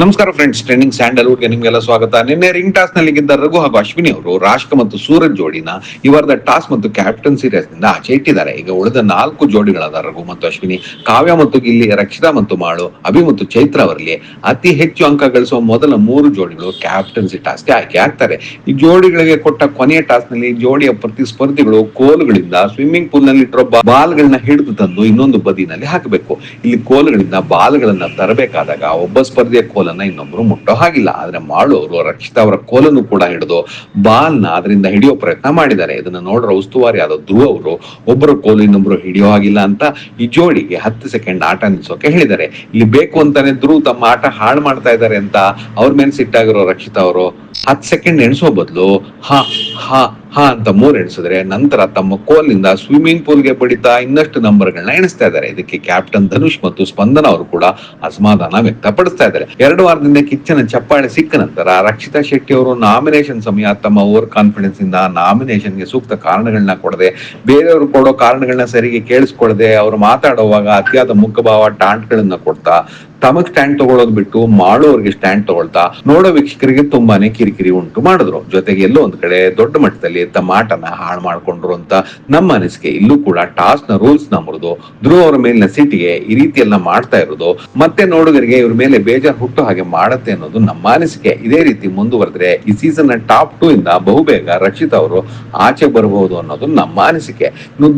ನಮಸ್ಕಾರ friends trending ಸ್ಯಾಂಡಲ್ವುಡ್ಗೆ ನಿಮ್ಗೆಲ್ಲ ಸ್ವಾಗತ. ನಿನ್ನೆ ರಿಂಗ್ ಟಾಸ್ನಲ್ಲಿ ಗೆದ್ದ ರಘು ಹಾಗೂ ಅಶ್ವಿನಿ ಅವರು ರಾಷ್ಕ ಮತ್ತು ಸೂರಜ್ ಜೋಡಿನ ಇವರದ ಟಾಸ್ ಮತ್ತು ಕ್ಯಾಪ್ಟನ್ ಸೀರಿಯಸ್ನಿಂದ ಆಚೆ ಇಟ್ಟಿದ್ದಾರೆ. ಈಗ ಉಳಿದ ನಾಲ್ಕು ಜೋಡಿಗಳಾದ ರಘು ಮತ್ತು ಅಶ್ವಿನಿ, ಕಾವ್ಯ ಮತ್ತು ಗಿಲ್ಲಿ ರಕ್ಷಿತಾ ಮತ್ತು ಮಾಳು, ಅಭಿ ಮತ್ತು ಚೈತ್ರ ಅವರಲ್ಲಿ ಅತಿ ಹೆಚ್ಚು ಅಂಕ ಗಳಿಸುವ ಮೊದಲ ಮೂರು ಜೋಡಿಗಳು ಕ್ಯಾಪ್ಟನ್ಸಿ ಟಾಸ್ಗೆ ಆಯ್ಕೆ ಆಗ್ತಾರೆ. ಈ ಜೋಡಿಗಳಿಗೆ ಕೊಟ್ಟ ಕೊನೆಯ ಟಾಸ್ನಲ್ಲಿ ಜೋಡಿಯ ಪ್ರತಿಸ್ಪರ್ಧಿಗಳು ಕೋಲುಗಳಿಂದ ಸ್ವಿಮ್ಮಿಂಗ್ ಪೂಲ್ನಲ್ಲಿ ಬಾಲ್ ಬಾಲ್ಗಳನ್ನ ಹಿಡಿದು ತಂದು ಇನ್ನೊಂದು ಬದಿನಲ್ಲಿ ಹಾಕಬೇಕು. ಇಲ್ಲಿ ಕೋಲುಗಳಿಂದ ಬಾಲ್ಗಳನ್ನ ತರಬೇಕಾದಾಗ ಒಬ್ಬ ಸ್ಪರ್ಧಿಯ ಕೋಲನ್ನ ಇನ್ನೊಬ್ರು ಮುಟ್ಟೋ ಹಾಗಿಲ್ಲ. ಆದ್ರೆ ಮಾಡೋರು ರಕ್ಷಿತಾ, ಅವರ ಕೋಲನ್ನು ಕೂಡ ಹಿಡಿದು ಬಾಲ್ನ ಅದರಿಂದ ಹಿಡಿಯೋ ಪ್ರಯತ್ನ ಮಾಡಿದ್ದಾರೆ. ಇದನ್ನ ನೋಡ್ರ ಉಸ್ತುವಾರಿ ಆದ ಧ್ರುವ ಅವರು, ಒಬ್ಬರು ಕೋಲು ಇನ್ನೊಬ್ರು ಹಿಡಿಯೋ ಹಾಗಿಲ್ಲ ಅಂತ ಈ ಜೋಡಿಗೆ ಹತ್ತು ಸೆಕೆಂಡ್ ಆಟ ನಿಲ್ಸೋಕೆ ಹೇಳಿದ್ದಾರೆ. ಇಲ್ಲಿ ಬೇಕು ಅಂತಾನೆ ಧ್ರುವ ತಮ್ಮ ಆಟ ಹಾಳು ಮಾಡ್ತಾ ಇದ್ದಾರೆ ಅಂತ ಅವ್ರ ಮೇಲೆ ಸಿಟ್ಟಾಗಿರೋ ರಕ್ಷಿತಾ ಅವರು ಹತ್ತು ಸೆಕೆಂಡ್ ಎಣಿಸೋ ಬದಲು, ಹಾ, ಹ ಹ ಅಂತ ಮೂರ್ ಎಣಿಸಿದ್ರೆ ನಂತರ ತಮ್ಮ ಕೋಲ್ನಿಂದ ಸ್ವಿಮ್ಮಿಂಗ್ ಪೂಲ್ಗೆ ಬಡಿತಾ ಇನ್ನಷ್ಟು ನಂಬರ್ಗಳನ್ನ ಎಣಿಸ್ತಾ ಇದ್ದಾರೆ. ಇದಕ್ಕೆ ಕ್ಯಾಪ್ಟನ್ ಧನುಷ್ ಮತ್ತು ಸ್ಪಂದನ ಅವರು ಕೂಡ ಅಸಮಾಧಾನ ವ್ಯಕ್ತಪಡಿಸ್ತಾ ಇದ್ದಾರೆ. ಎರಡು ವಾರದಿಂದ ಕಿಚ್ಚನ ಚಪ್ಪಾಳೆ ಸಿಕ್ಕ ನಂತರ ರಕ್ಷಿತಾ ಶೆಟ್ಟಿ ಅವರು ನಾಮಿನೇಷನ್ ಸಮಯ ತಮ್ಮ ಓವರ್ ಕಾನ್ಫಿಡೆನ್ಸ್ ಇಂದ ನಾಮಿನೇಷನ್ಗೆ ಸೂಕ್ತ ಕಾರಣಗಳನ್ನ ಕೊಡದೆ, ಬೇರೆಯವರು ಕೊಡೋ ಕಾರಣಗಳನ್ನ ಸರಿಗೆ ಕೇಳಿಸ್ಕೊಳ್ದೆ, ಅವರು ಮಾತಾಡುವಾಗ ಅತಿಯಾದ ಮುಖಭಾವ ಟಾಂಟ್ಗಳನ್ನ ಕೊಡ್ತಾ, ತಮಗ್ ಸ್ಟ್ಯಾಂಡ್ ತಗೊಳ್ಳೋದು ಬಿಟ್ಟು ಮಾಡೋರ್ಗೆ ಸ್ಟ್ಯಾಂಡ್ ತಗೊಳ್ತಾ, ನೋಡೋ ವೀಕ್ಷಕರಿಗೆ ತುಂಬಾನೇ ಕಿರಿಕಿರಿ ಉಂಟು ಮಾಡಿದ್ರು. ಜೊತೆಗೆ ಎಲ್ಲೋ ಒಂದ್ ಕಡೆ ದೊಡ್ಡ ಮಟ್ಟದಲ್ಲಿ ತಮ್ಮ ಮಾಟನ ಹಾಳು ಮಾಡ್ಕೊಂಡ್ರು ಅಂತ ನಮ್ಮ ಅನಿಸಿಕೆ. ಇಲ್ಲೂ ಕೂಡ ಟಾಸ್ನ ರೂಲ್ಸ್ನ ಮುರಿದು ಧ್ರುವ ಅವರ ಮೇಲಿನ ಸಿಟಿಗೆ ಈ ರೀತಿಯೆಲ್ಲ ಮಾಡ್ತಾ ಇರೋದು. ಮತ್ತೆ ನೋಡುಗರಿಗೆ ಇವ್ರ ಮೇಲೆ ಬೇಜಾರ್ ಹುಟ್ಟು ಹಾಗೆ ಮಾಡತ್ತೆ ಅನ್ನೋದು ನಮ್ಮ ಅನಿಸಿಕೆ. ಇದೇ ರೀತಿ ಮುಂದುವರೆದ್ರೆ ಈ ಸೀಸನ್ನ ಟಾಪ್ ಟೂ ಇಂದ ಬಹುಬೇಗ ರಕ್ಷಿತ್ ಅವರು ಆಚೆ ಬರಬಹುದು ಅನ್ನೋದು ನಮ್ಮ ಅನಿಸಿಕೆ.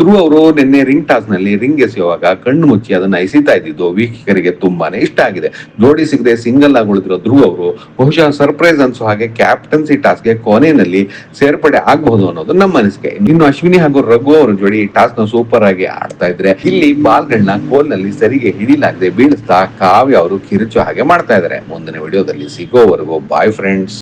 ಧ್ರುವ ಅವರು ನಿನ್ನೆ ರಿಂಗ್ ಟಾಸ್ನಲ್ಲಿ ರಿಂಗ್ ಎಸೆಯುವಾಗ ಕಣ್ಣು ಮುಚ್ಚಿ ಅದನ್ನ ಎಸಿತಾ ಇದ್ದಿದ್ದು ವೀಕ್ಷಕರಿಗೆ ತುಂಬಾನೇ ಇಷ್ಟ ಆಗಿದೆ. ಜೋಡಿ ಸಿಗದೆ ಸಿಂಗಲ್ ಆಗಿ ಉಳಿದಿರೋ ಧ್ರುವ ಅವರು ಬಹುಶಃ ಸರ್ಪ್ರೈಸ್ ಅನ್ಸೋ ಹಾಗೆ ಕ್ಯಾಪ್ಟನ್ಸಿ ಟಾಸ್ಗೆ ಕೊನೆಯಲ್ಲಿ ಸೇರ್ಪಡೆ ಆಗಬಹುದು. ಅನ್ನೋದು ನಮ್ಮ ಅನಿಸಿಕೆ. ಇನ್ನು ಅಶ್ವಿನಿ ಹಾಗೂ ರಘು ಅವರ ಜೋಡಿ ಟಾಸ್ನ ಸೂಪರ್ ಆಗಿ ಆಡ್ತಾ ಇದ್ರೆ ಇಲ್ಲಿ ಬಾಲ್ಗಳನ್ನ ಕೋಲ್ನಲ್ಲಿ ಸರಿಗೆ ಹಿಡಿಲಾಗದೆ ಬೀಳಿಸ್ತಾ ಕಾವ್ಯ ಅವರು ಕಿರುಚು ಹಾಗೆ ಮಾಡ್ತಾ ಇದ್ದಾರೆ ಮುಂದಿನ ವಿಡಿಯೋದಲ್ಲಿ ಸಿಗೋವರೆಗೂ ಬಾಯ್ ಫ್ರೆಂಡ್ಸ್